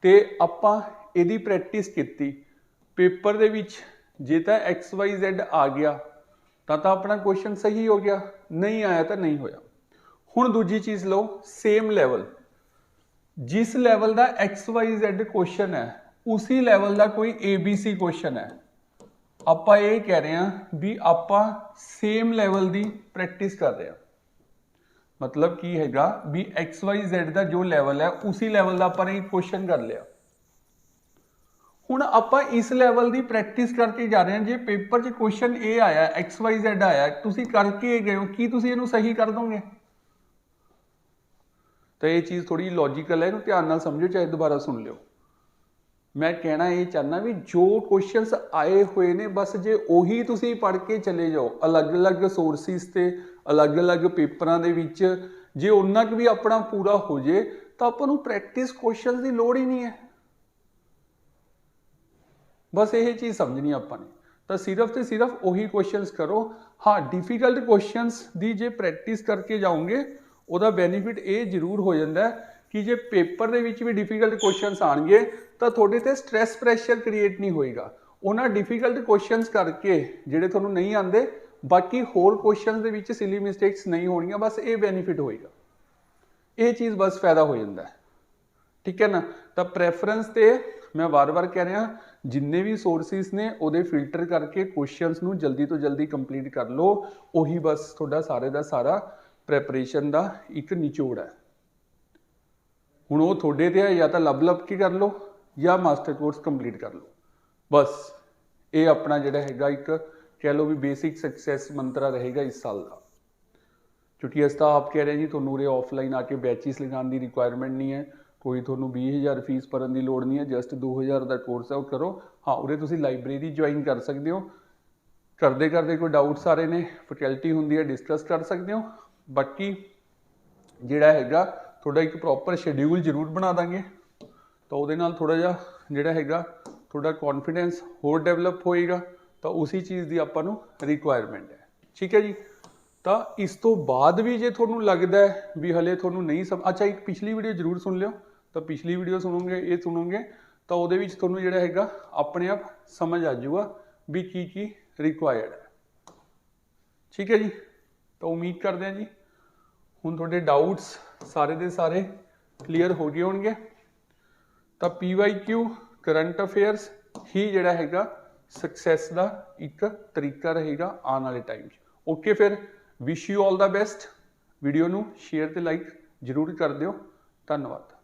Speaker 1: ਤੇ ਆਪਾਂ ਇਹਦੀ ਪ੍ਰੈਕਟਿਸ ਕੀਤੀ। ਪੇਪਰ ਦੇ ਵਿੱਚ ਜੇ ਤਾਂ ਐਕਸ XYZ ਆ ਗਿਆ, ਤਾਂ ਤਾਂ ਆਪਣਾ ਕੁਐਸਚਨ ਸਹੀ ਹੋ ਗਿਆ, ਨਹੀਂ ਆਇਆ ਤਾਂ ਨਹੀਂ ਹੋਇਆ। ਹੁਣ ਦੂਜੀ ਚੀਜ਼ ਲਓ ਸੇਮ ਲੈਵਲ ਜਿਸ ਲੈਵਲ ਦਾ ਐਕਸ XYZ ਕੁਐਸਚਨ ਹੈ, ਉਸੇ ਲੈਵਲ ਦਾ ਕੋਈ ABC ਕੁਐਸਚਨ ਹੈ। ਆਪਾਂ ਇਹ ਕਹਿ ਰਹੇ ਹਾਂ ਵੀ ਆਪਾਂ ਸੇਮ ਲੈਵਲ ਦੀ ਪ੍ਰੈਕਟਿਸ ਕਰ ਰਹੇ ਹਾਂ। ਮਤਲਬ ਕੀ ਹੈਗਾ ਵੀ XYZ ਦਾ ਜੋ ਲੈਵਲ ਹੈ, ਉਸੇ ਲੈਵਲ ਦਾ ਆਪਾਂ ਨੇ ਕੁਐਸਚਨ ਕਰ ਲਿਆ। ਹੁਣ ਆਪਾਂ ਇਸ ਲੈਵਲ ਦੀ ਪ੍ਰੈਕਟਿਸ ਕਰਕੇ ਜਾ ਰਹੇ ਹਾਂ, ਜੇ ਪੇਪਰ 'ਚ ਕੁਐਸਚਨ ਇਹ ਆਇਆ XYZ ਆਇਆ, ਤੁਸੀਂ ਕਰਕੇ ਗਏ ਹੋ, ਕੀ ਤੁਸੀਂ ਇਹਨੂੰ ਸਹੀ ਕਰ ਦੋਗੇ? ਤਾਂ ਇਹ ਚੀਜ਼ ਥੋੜੀ ਲੌਜੀਕਲ ਹੈ, ਇਹਨੂੰ ਧਿਆਨ ਨਾਲ ਸਮਝੋ, ਚਾਹੇ ਦੁਬਾਰਾ ਸੁਣ ਲਿਓ। ਮੈਂ ਕਹਿਣਾ ਇਹ ਚਾਹਨਾ ਵੀ ਜੋ ਕੁਐਸਚਨਸ ਆਏ ਹੋਏ ਨੇ, ਬਸ ਜੇ ਉਹੀ ਤੁਸੀਂ ਪੜ੍ਹ ਕੇ ਚਲੇ ਜਾਓ, ਅਲੱਗ-ਅਲੱਗ ਸੋਰਸਿਸ ਤੇ ਅਲੱਗ-ਅਲੱਗ ਪੇਪਰਾਂ ਦੇ ਵਿੱਚ ਜੇ ਉਹਨਾਂ ਕੁ ਵੀ ਆਪਣਾ ਪੂਰਾ ਹੋ ਜੇ, ਤਾਂ ਆਪਾਂ ਨੂੰ ਪ੍ਰੈਕਟਿਸ ਕੁਐਸਚਨਸ ਦੀ ਲੋੜ ਹੀ ਨਹੀਂ ਹੈ। ਬਸ ਇਹ ਚੀਜ਼ ਸਮਝਣੀ ਆਪਾਂ ਨੇ। ਤਾਂ ਸਿਰਫ ਤੇ ਸਿਰਫ ਉਹੀ ਕੁਐਸਚਨਸ ਕਰੋ। ਹਾਂ ਡਿਫਿਕਲਟ ਕੁਐਸਚਨਸ ਦੀ ਜੇ ਪ੍ਰੈਕਟਿਸ ਕਰਕੇ ਜਾਓਗੇ, ਉਹਦਾ ਬੈਨੀਫਿਟ ਇਹ ਜ਼ਰੂਰ ਹੋ ਜਾਂਦਾ ਹੈ ਕਿ ਜੇ ਪੇਪਰ ਦੇ ਵਿੱਚ ਵੀ ਡਿਫਿਕਲਟ ਕੁਐਸਚਨਸ ਆਣਗੇ, ਤਾਂ ਤੁਹਾਡੇ ਤੇ ਸਟ्रेस ਪ੍ਰੈਸ਼ਰ ਕ੍ਰੀਏਟ ਨਹੀਂ ਹੋਏਗਾ। ਉਹਨਾਂ ਡਿਫਿਕਲਟ ਕੁਐਸਚਨਸ ਕਰਕੇ ਜਿਹੜੇ ਤੁਹਾਨੂੰ ਨਹੀਂ ਆਉਂਦੇ ਬਾਕੀ ਹੋਰ ਕੁਐਸਚਨਸ ਦੇ ਵਿੱਚ ਸਿਲੀ ਮਿਸਟੇਕਸ ਨਹੀਂ ਹੋਣਗੀਆਂ ਬਸ ਇਹ ਬੈਨੀਫਿਟ ਹੋਏਗਾ। ਇਹ ਚੀਜ਼ ਬਸ ਫਾਇਦਾ ਹੋ ਜਾਂਦਾ ਹੈ। ਠੀਕ ਹੈ ਨਾ? ਤਾਂ ਪ੍ਰੈਫਰੈਂਸ ਤੇ ਮੈਂ ਵਾਰ-ਵਾਰ ਕਹਿ ਰਿਹਾ, ਜਿੰਨੇ ਵੀ ਸੋਰਸਿਸ ਨੇ, ਉਹਦੇ ਫਿਲਟਰ ਕਰਕੇ ਕੁਐਸਚਨਸ ਨੂੰ ਜਲਦੀ ਤੋਂ ਜਲਦੀ ਕੰਪਲੀਟ ਕਰ ਲਓ। ਉਹੀ ਬਸ ਤੁਹਾਡਾ ਸਾਰੇ ਦਾ ਸਾਰਾ ਪ੍ਰੈਪਰੇਸ਼ਨ ਦਾ ਇੱਕ ਨਿਚੋੜ ਹੈ। ਹੁਣ ਉਹ ਤੁਹਾਡੇ ਤੇ ਹੈ, ਜਾਂ ਤਾਂ ਲੱਭ ਲੱਭ ਕੇ ਕਰ ਲਓ, ਜਾਂ ਮਾਸਟਰ ਕੋਰਸ ਕੰਪਲੀਟ ਕਰ ਲਓ। ਬਸ, ਇਹ ਆਪਣਾ ਜਿਹੜਾ ਹੈਗਾ ਇੱਕ ਕਹਿ ਲਓ ਵੀ ਬੇਸਿਕ ਸਕਸੈਸ ਮੰਤਰਾ ਰਹੇਗਾ ਇਸ ਸਾਲ ਦਾ। ਕਿਉਂਕਿ ਇਸ ਤਾਂ ਆਪ ਕਹਿ ਰਹੇ ਜੀ, ਤੁਹਾਨੂੰ ਉਰੇ ਆਫਲਾਈਨ ਆ ਕੇ ਬੈਚਿਸ ਲਗਾਉਣ ਦੀ ਰਿਕੁਆਇਰਮੈਂਟ ਨਹੀਂ ਹੈ, ਕੋਈ ਤੁਹਾਨੂੰ 20000 ਫੀਸ ਭਰਨ ਦੀ ਲੋੜ ਨਹੀਂ ਹੈ ਜਸਟ 2000 ਦਾ ਕੋਰਸ ਹੈ, ਉਹ ਕਰੋ। ਹਾਂ, ਉਰੇ ਤੁਸੀਂ ਲਾਇਬ੍ਰੇਰੀ ਜੁਆਇਨ ਕਰ ਸਕਦੇ ਹੋ। ਕਰਦੇ ਕਰਦੇ ਕੋਈ ਡਾਊਟਸ ਆ ਰਹੇ ਨੇ ਫੈਕਲਟੀ ਹੁੰਦੀ ਹੈ ਡਿਸਕਸ ਕਰ ਸਕਦੇ ਹੋ। ਬਾਕੀ ਜਿਹੜਾ ਹੈਗਾ, ਤੁਹਾਡਾ ਇੱਕ ਪ੍ਰੋਪਰ ਸ਼ੈਡਿਊਲ ਜ਼ਰੂਰ ਬਣਾ ਦਾਂਗੇ। ਤਾਂ ਉਹਦੇ ਨਾਲ ਥੋੜਾ ਜਿਹਾ ਜਿਹੜਾ ਹੈਗਾ, ਤੁਹਾਡਾ ਕੌਨਫੀਡੈਂਸ ਹੋਰ ਡਿਵੈਲਪ ਹੋਏਗਾ। ਤਾਂ ਉਸੇ ਚੀਜ਼ ਦੀ ਆਪਾਂ ਨੂੰ ਰਿਕੁਆਇਰਮੈਂਟ ਹੈ। ਠੀਕ ਹੈ ਜੀ? ਤਾਂ ਇਸ ਤੋਂ ਬਾਅਦ ਵੀ ਜੇ ਤੁਹਾਨੂੰ ਲੱਗਦਾ ਹੈ ਵੀ ਹਲੇ ਤੁਹਾਨੂੰ ਨਹੀਂ ਸਮ ਅੱਛਾ, ਇੱਕ ਪਿਛਲੀ ਵੀਡੀਓ ਜ਼ਰੂਰ ਸੁਣ ਲਿਓ। ਤਾਂ ਪਿਛਲੀ ਵੀਡੀਓ ਸੁਣੋਗੇ, ਇਹ ਸੁਣੋਗੇ, ਤਾਂ ਉਹਦੇ ਵਿੱਚ ਤੁਹਾਨੂੰ ਜਿਹੜਾ ਹੈਗਾ, ਆਪਣੇ ਆਪ ਸਮਝ ਆ ਜਾਊਗਾ ਵੀ ਕੀ ਕੀ ਰਿਕੁਆਇਰਡ ਹੈ। ਠੀਕ ਹੈ ਜੀ? ਤਾਂ ਉਮੀਦ ਕਰਦੇ ਹਾਂ ਜੀ, ਹੁਣ ਤੁਹਾਡੇ ਡਾਊਟਸ ਸਾਰੇ ਦੇ ਸਾਰੇ ਕਲੀਅਰ ਹੋ ਗਏ ਹੋਣਗੇ। ਤਾਂ PYQ ਕਰੰਟ ਅਫੇਅਰਸ ਹੀ ਜਿਹੜਾ ਹੈਗਾ ਸਕਸੈਸ ਦਾ ਇੱਕ ਤਰੀਕਾ ਰਹੇਗਾ ਆਉਣ ਵਾਲੇ ਟਾਈਮ 'ਚ। ਓਕੇ ਫਿਰ wish you all the best video ਨੂੰ ਸ਼ੇਅਰ ਤੇ ਲਾਈਕ ਜਰੂਰ ਕਰ ਦਿਓ। ਧੰਨਵਾਦ।